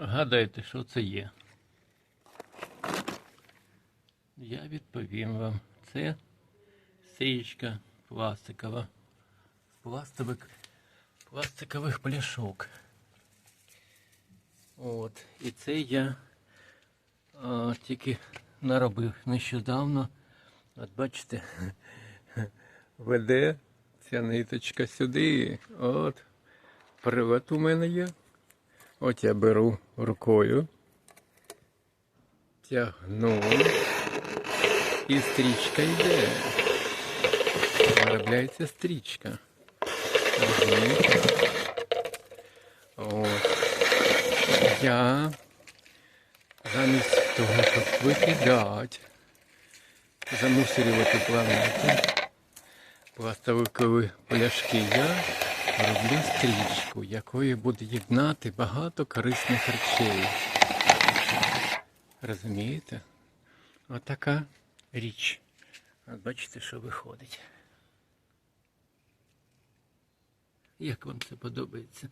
Гадайте, що це є? Я відповім вам. Це стрічка пластикова. З пластикових, пляшок. От. І це я а, тільки наробив нещодавно. От бачите, веде ця ниточка сюди. От. Привод у мене є. От я беру рукою, тягну, і стрічка йде. Виробляється стрічка. От. Я замість того, щоб викидати, замусорювати планету, пластикові пляшки, я роблю стрічку, якою буде єднати багато корисних речей. Розумієте? Отака річ. От бачите, що виходить. Як вам це подобається?